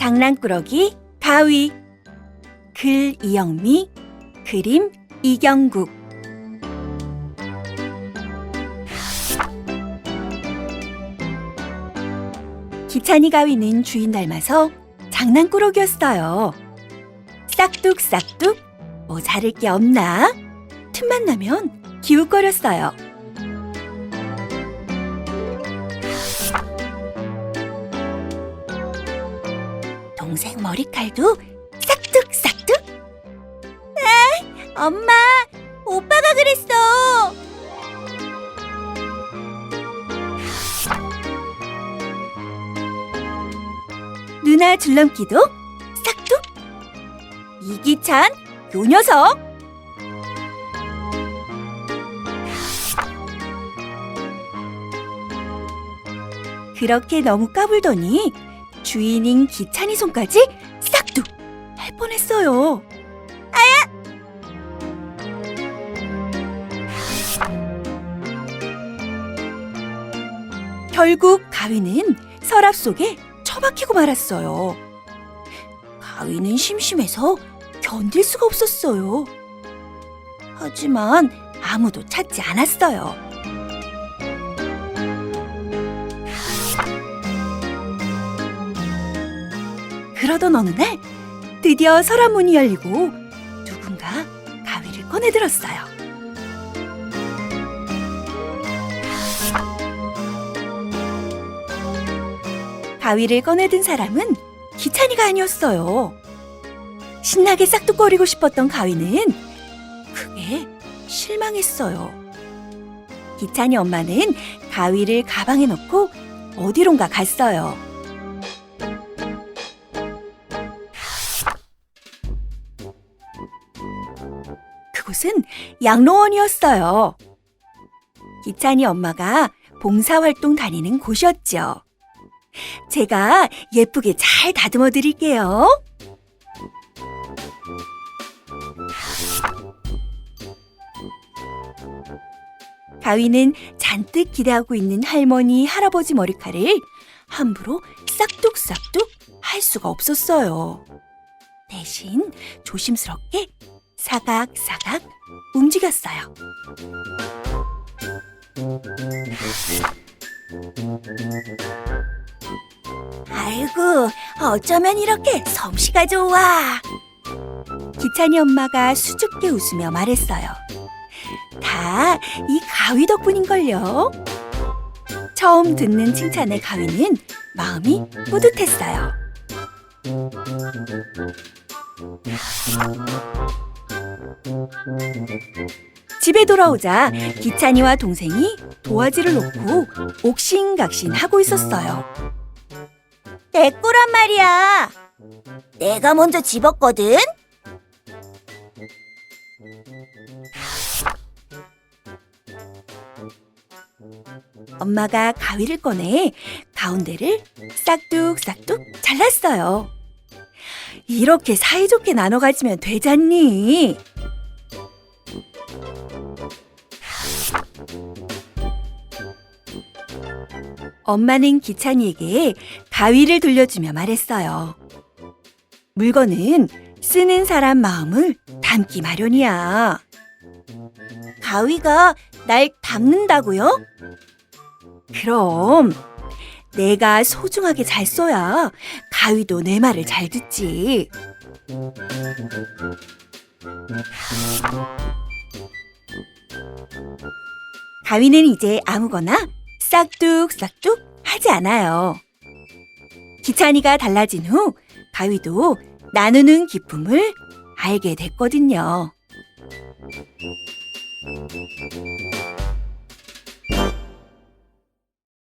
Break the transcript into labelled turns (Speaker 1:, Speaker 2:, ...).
Speaker 1: 장난꾸러기 가위 글 이영미 그림 이경국 기찬이 가위는 주인 닮아서 장난꾸러기였어요. 싹둑싹둑 뭐 자를 게 없나? 틈만 나면 기웃거렸어요. 동생 머리칼도 싹둑싹둑? 아, 엄마, 오빠가 그랬어. 누나 줄넘기도 싹둑? 이기찬, 요 녀석. 그렇게 너무 까불더니 주인인 기찬이 손까지 싹둑 할 뻔했어요. 아야! 결국 가위는 서랍 속에 처박히고 말았어요. 가위는 심심해서 견딜 수가 없었어요. 하지만 아무도 찾지 않았어요. 그러던 어느 날 드디어 서랍 문이 열리고 누군가 가위를 꺼내들었어요. 가위를 꺼내든 사람은 기찬이가 아니었어요. 신나게 싹둑거리고 싶었던 가위는 크게 실망했어요. 기찬이 엄마는 가위를 가방에 넣고 어디론가 갔어요. 곳은 양로원이었어요. 기찬이 엄마가 봉사활동 다니는 곳이었죠. 제가 예쁘게 잘 다듬어 드릴게요. 가위는 잔뜩 기대하고 있는 할머니, 할아버지 머리칼을 함부로 싹둑싹둑 할 수가 없었어요. 대신 조심스럽게 사각사각 움직였어요. 아이고, 어쩌면 이렇게 솜씨가 좋아. 기찬이 엄마가 수줍게 웃으며 말했어요. 다 이 가위 덕분인걸요. 처음 듣는 칭찬의 가위는 마음이 뿌듯했어요. 집에 돌아오자 기찬이와 동생이 도화지를 놓고 옥신각신 하고 있었어요. 내 거란 말이야. 내가 먼저 집었거든. 엄마가 가위를 꺼내 가운데를 싹둑싹둑 잘랐어요. 이렇게 사이좋게 나눠 가지면 되잖니. 엄마는 기찬이에게 가위를 돌려주며 말했어요. 물건은 쓰는 사람 마음을 담기 마련이야. 가위가 날 담는다고요? 그럼 내가 소중하게 잘 써야 가위도 내 말을 잘 듣지. 가위는 이제 아무거나 싹둑싹둑 하지 않아요. 기찬이가 달라진 후 가위도 나누는 기쁨을 알게 됐거든요.